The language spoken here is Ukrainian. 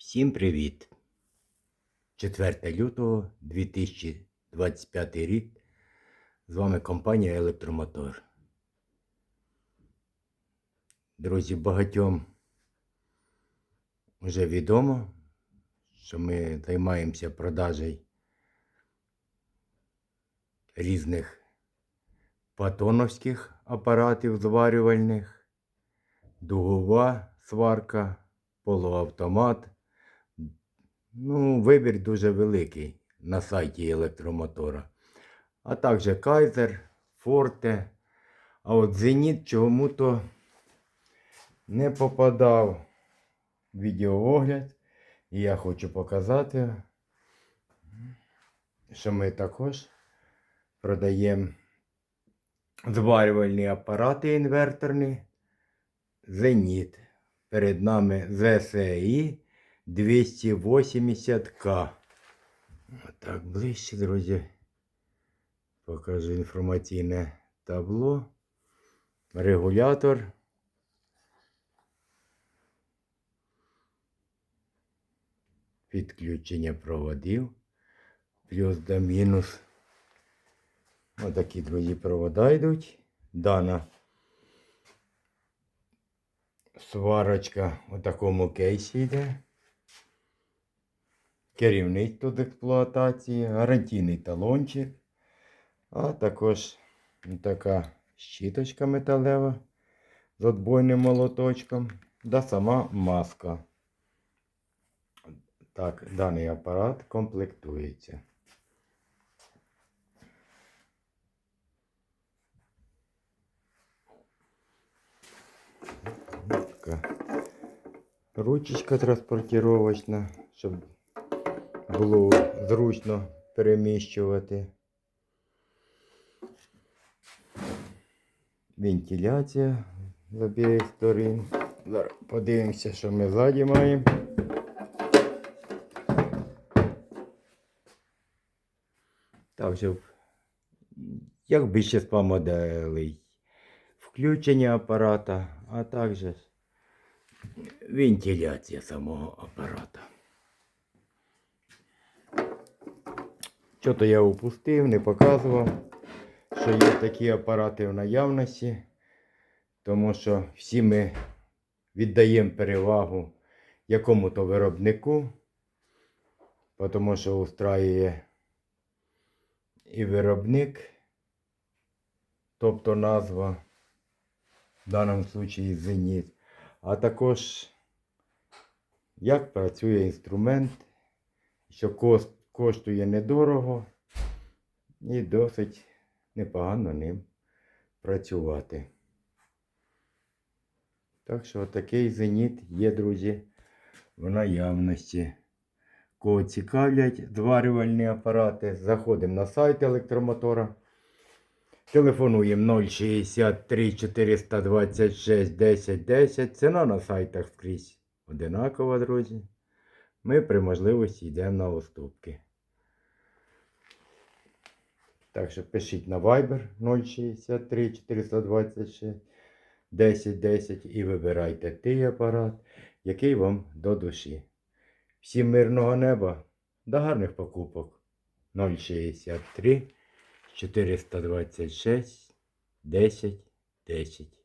Всім привіт! 4 лютого 2025 рік. З вами компанія Електромотор. Друзі, багатьом вже відомо, що ми займаємося продажею різних патоновських апаратів зварювальних, дугова сварка, полуавтомат. Ну, вибір дуже великий на сайті електромотора. А також Кайзер, Форте. А от Зеніт чому-то не попадав в відеоогляд. І я хочу показати, що ми також продаємо зварювальні апарати інверторні. Зеніт. Перед нами ЗСІ 280К. Так, ближче, друзі. Покажу інформаційне табло. Регулятор. Підключення проводів. Плюс до мінус. Отакі, друзі, провода йдуть. Дана сварочка у такому кейсі йде. Керівництво з експлуатації, гарантійний талончик, а також така щіточка металева з отбойним молоточком та сама маска. Так, даний апарат комплектується. Така ручечка транспортировочна, щоб було зручно переміщувати. Вентиляція з обох сторін. Зараз подивимося, що ми ззаді маємо. Так, щоб як більшість моделей. Включення апарата, а також вентиляція самого апарата. Що-то я упустив, не показував, що є такі апарати в наявності, тому що всі ми віддаємо перевагу якому-то виробнику, тому що устраює і виробник, тобто назва в даному случаї зеніт, а також як працює інструмент, що кост, коштує недорого і досить непогано ним працювати. Так що такий зеніт є, друзі, в наявності. Кого цікавлять зварювальні апарати, заходимо на сайт електромотора. Телефонуємо 063 426 10 10. Ціна на сайтах скрізь одинакова, друзі. Ми при можливості йдемо на уступки. Так що пишіть на Viber 063 426 10 10 і вибирайте той апарат, який вам до душі. Всім мирного неба до гарних покупок 063 426 10 10.